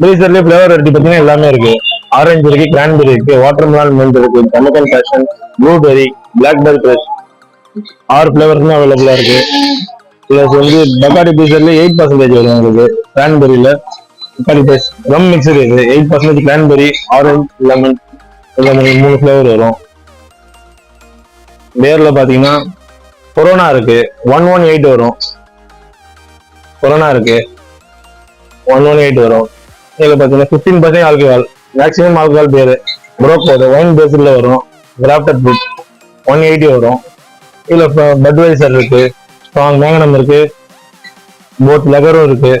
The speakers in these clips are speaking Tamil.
ப்ரீசர்லயே ஃபிளேவர் வெரைட்டி பார்த்தீங்கன்னா எல்லாமே இருக்கு. ஆரஞ்சு இருக்கு கிரான்பெரி இருக்கு வாட்டர் மெலான் மில்க் இருக்கு கமக்கன் பேஷன் ப்ளூபெரி பிளாக்பெரி ஃப்ரெஷ் ஆறு ஃபிளேவர்ஸுமே அவைலபிளா இருக்கு. பிளஸ் வந்து பக்காடி ப்ரீசர்ல எயிட் பர்சன்டேஜ் வரும் உங்களுக்கு. கிரான்பெரியில பக்காடி ஃப்ரெஷ் ரம் மிக்சர் இருக்கு. Eight percentage cranberry orange lemon எல்லாமே மூணு ஃபிளேவர் வரும். பேர்ல பாத்தீங்கன்னா கொரோனா இருக்கு. ஒன் ஒன் எயிட் வரும். கொரோனா இருக்கு. ஒன் ஒன் எயிட் வரும். இதுல பாத்தீங்கன்னா fifteen percent alcohol maximum alcohol பேர் ப்ரோக் போகுது ஒயின் பேஸ்ல வரும். கிராஃப்டட் ஃபுட் ஒன் எயிட்டி வரும். இதுல பட்வைசர் இருக்கு ஸ்ட்ராங் மேங்கனம் இருக்கு போட் லெகரும் இருக்கு.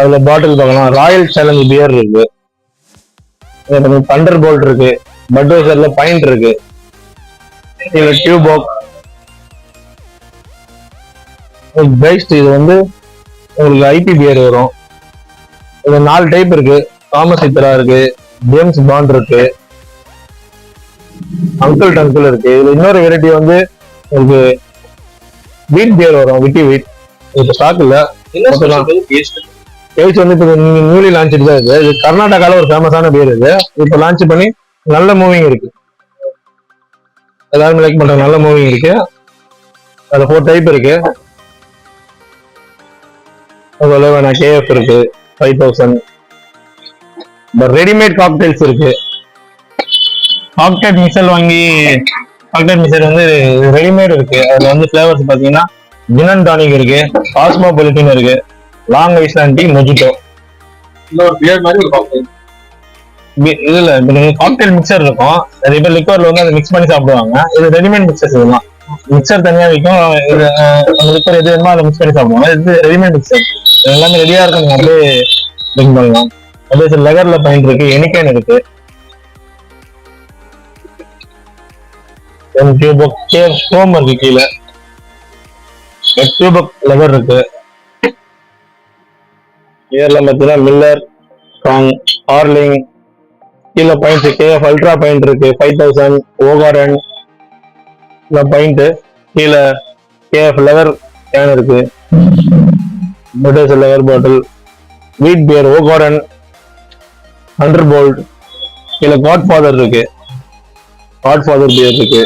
அதுல பாட்டில் பார்க்கலாம். ராயல் சேலஞ்ச் பியர் இருக்கு. தண்டர் போல்ட் இருக்கு. பட்வைசர்ல பைண்ட் இருக்கு. இதுல டியூபாக் பெஸ்ட் இது வந்து உங்களுக்கு ஐபி பியர் வரும். இது நாலு டைப் இருக்கு. தாமஸ் இத்ரா இருக்கு ஜேம்ஸ் பாண்ட் இருக்கு அங்கிள் டங்கிள் இருக்கு. இதுல இன்னொரு வெரைட்டி வந்து உங்களுக்கு வீட் பியர் வரும் விட்டி வீட் இது ஸ்டாக் இல்ல. ஏஜ் வந்து இப்போ நியூலி லான்ச் தான் இது. இது கர்நாடகால ஒரு ஃபேமஸான பியர் இது. இப்போ லான்ச் பண்ணி நல்ல மூவிங் இருக்கு. எல்லாரும் லைக் பண்ற நல்ல மூவிங் இருக்கு. அதுல ஃபோர் டைப் இருக்கு. கேஎஃப் இருக்கு. ஃபைவ் தௌசண்ட் ரெடிமேட் காக்டைல்ஸ் இருக்கு. காக்டைல் மிக்சர் வாங்கி காக்டைல் மிக்சர் வந்து ரெடிமேட் இருக்கு. அதுல வந்து ஃபிளேவர்ஸ் பாத்தீங்கன்னா ஜினன் டானிக் இருக்கு காஸ்மோபாலிட்டின் இருக்கு லாங் ஐஸ்லாண்ட் டீ மொஜிட்டோ இன்னொரு பியர் மாதிரி ஒரு காஃபி இதுல காக்டைல் மிக்சர் இருக்கும். நிறைய பேர் லிக்வர்ல வந்து அதை மிக்ஸ் பண்ணி சாப்பிடுவாங்க. இது ரெடிமேட் மிக்சர்ஸ் இதெல்லாம். மிக்சர் தனியா விற்கும் இது எது வேணுமோ அதை மிக்ஸ் பண்ணி சாப்பிடுவாங்க இது ரெடிமேட் மிக்சர் எல்லாமே ரெடியா இருக்கும். நீங்க அப்படியே ட்ரிங்க் பண்ணலாம். அப்படியே சில லெகர்ல பாயிண்ட் இருக்கு. எனிகேன் இருக்கு. டியூபக் கேர் ஸ்டோம் இருக்கு கீழே. டியூபக் லெகர் இருக்கு. ஏர்ல பார்த்தீங்கன்னா மில்லர் ஸ்ட்ராங் ஆர்லிங் கீழே பாயிண்ட் இருக்கு. அல்ட்ரா பாயிண்ட் இருக்கு. ஃபைவ் தௌசண்ட் ஓகாரன் இந்த பாயிண்ட் கீழே கேஎஃப் லெவர் கேன் இருக்கு. British lever bottle wheat beer ஓ கார்டன் ஹண்டர் போல்ட் கீழே காட் ஃபாதர் இருக்கு காட் ஃபாதர் பியர் இருக்கு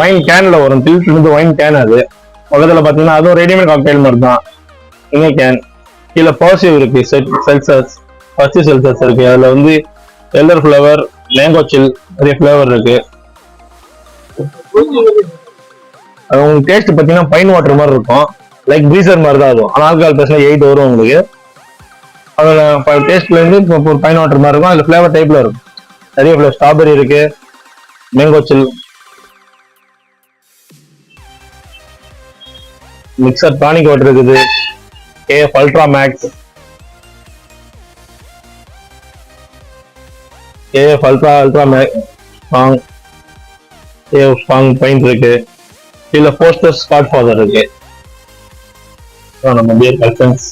ஒயின் கேன்ல வரும். தில்ட் இருந்து ஒயின் கேன் அது. பக்கத்துல பாத்தீங்கன்னா அதுவும் ரெடிமேட் காக்டைல் மாதிரி தான். இங்க கேன் கீழே பாசிவ் இருக்கு. செட் செல்சஸ் ஃபர்ஸ்ட் செல்சஸ் இருக்கு. அதுல வந்து எல்லர் ஃபிளவர் மேங்கோ சில் நிறைய ஃப்ளேவர் இருக்கு. அது உங்களுக்கு டேஸ்ட் பாத்தீங்கன்னா பைன் வாட்டர் மாதிரி இருக்கும். லைக் ப்ரீசர் மாதிரி தான் இருக்கும் ஆனால் ஆல்கஹால் பேசினா எயிட் வரும் உங்களுக்கு. அதோட டேஸ்ட்ல இருந்து இப்போ ஒரு பைன் வாட்டர் மாதிரி இருக்கும். அதுல ஃபிளேவர் டைப்ல இருக்கும். நிறைய ஃப்ளேவர் ஸ்ட்ராபெரி இருக்கு. Mango chill mixer tonic water இருக்குது. AF ultra max AF ultra ultra max strong AF strong paint இருக்கு கீழே போஸ்டர் ஸ்காட் ஃபாதர் இருக்கு நம்ம பியர் கலெக்ஷன்ஸ்